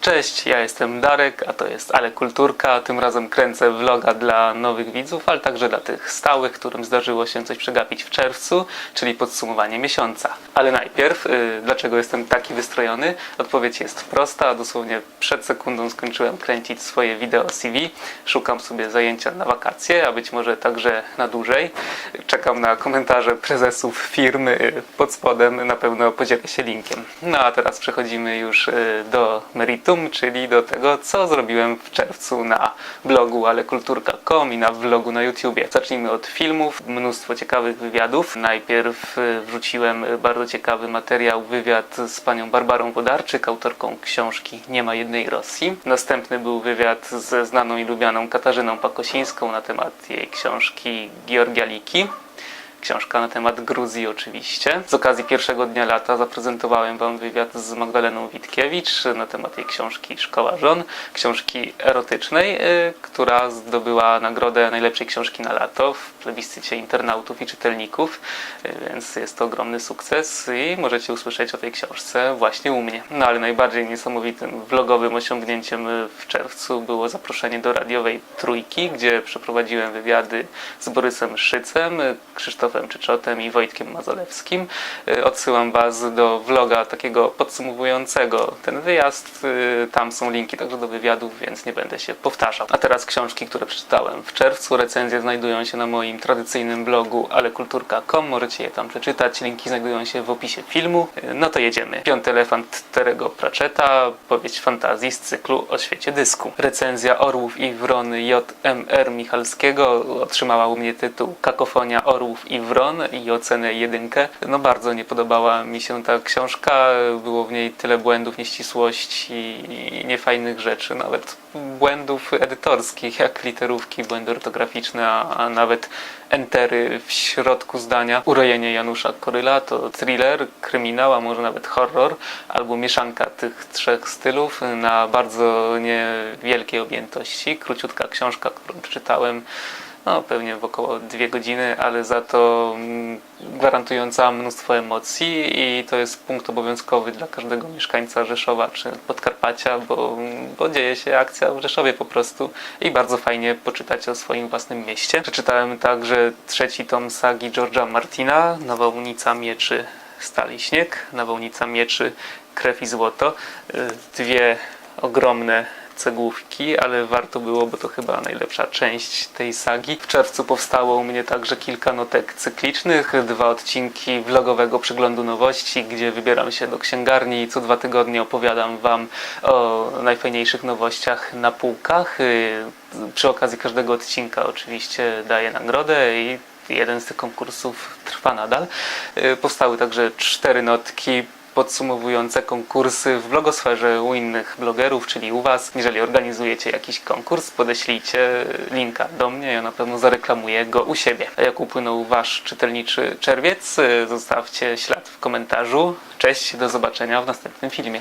Cześć, ja jestem Darek, a to jest Ale Kulturka. Tym razem kręcę vloga dla nowych widzów, ale także dla tych stałych, którym zdarzyło się coś przegapić w czerwcu, czyli podsumowanie miesiąca. Ale najpierw, y, dlaczego jestem taki wystrojony? Odpowiedź jest prosta. Dosłownie przed sekundą skończyłem kręcić swoje wideo CV. Szukam sobie zajęcia na wakacje, a być może także na dłużej. Czekam na komentarze prezesów firmy y, pod spodem. Na pewno podzielę się linkiem. No a teraz przechodzimy już y, do meritum, czyli do tego, co zrobiłem w czerwcu na blogu alekulturka.com i na vlogu na YouTubie. Zacznijmy od filmów. Mnóstwo ciekawych wywiadów. Najpierw y, wrzuciłem bardzo ciekawy materiał, wywiad z panią Barbarą Wodarczyk, autorką książki Nie ma jednej Rosji. Następny był wywiad ze znaną i lubianą Katarzyną Pakosińską na temat jej książki Georgia Liki. Książka na temat Gruzji oczywiście. Z okazji pierwszego dnia lata zaprezentowałem Wam wywiad z Magdaleną Witkiewicz na temat jej książki Szkoła Żon, książki erotycznej, y, która zdobyła nagrodę najlepszej książki na lato w plebiscycie internautów i czytelników, y, więc jest to ogromny sukces i możecie usłyszeć o tej książce właśnie u mnie. No ale najbardziej niesamowitym vlogowym osiągnięciem w czerwcu było zaproszenie do radiowej Trójki, gdzie przeprowadziłem wywiady z Borysem Szycem, y, Krzysztofem Czyczotem i Wojtkiem Mazolewskim. Y, Odsyłam Was do vloga takiego podsumowującego ten wyjazd. Y, Tam są linki także do wywiadów, więc nie będę się powtarzał. A teraz książki, które przeczytałem w czerwcu. Recenzje znajdują się na moim tradycyjnym blogu alekulturka.com. Możecie je tam przeczytać. Linki znajdują się w opisie filmu. Y, No to jedziemy. Piąty elefant Terego Pratchetta, powieść fantazji z cyklu o świecie dysku. Recenzja Orłów i Wrony J.M.R. Michalskiego otrzymała u mnie tytuł Kakofonia Orłów i Wron i ocenę jedynkę. No bardzo nie podobała mi się ta książka. Było w niej tyle błędów, nieścisłości i niefajnych rzeczy. Nawet błędów edytorskich, jak literówki, błędy ortograficzne, a, a nawet entery w środku zdania. Urojenie Janusza Koryla to thriller, kryminał, a może nawet horror, albo mieszanka tych trzech stylów na bardzo niewielkiej objętości. Króciutka książka, którą przeczytałem no, pewnie w około dwie godziny, ale za to mm, gwarantująca mnóstwo emocji i to jest punkt obowiązkowy dla każdego mieszkańca Rzeszowa czy Podkarpacia, bo, bo dzieje się akcja w Rzeszowie po prostu i bardzo fajnie poczytać o swoim własnym mieście. Przeczytałem także trzeci tom sagi George'a Martina, Nawałnica Mieczy Stal i Śnieg, Nawałnica Mieczy Krew i Złoto. Y, Dwie ogromne cegłówki, ale warto było, bo to chyba najlepsza część tej sagi. W czerwcu powstało u mnie także kilka notek cyklicznych, dwa odcinki vlogowego przeglądu nowości, gdzie wybieram się do księgarni i co dwa tygodnie opowiadam Wam o najfajniejszych nowościach na półkach. Y, Przy okazji każdego odcinka oczywiście daję nagrodę i jeden z tych konkursów trwa nadal. Y, Powstały także cztery notki podsumowujące konkursy w blogosferze u innych blogerów, czyli u Was. Jeżeli organizujecie jakiś konkurs, podeślijcie linka do mnie, ja na pewno zareklamuję go u siebie. A jak upłynął Wasz czytelniczy czerwiec, zostawcie ślad w komentarzu. Cześć, do zobaczenia w następnym filmie.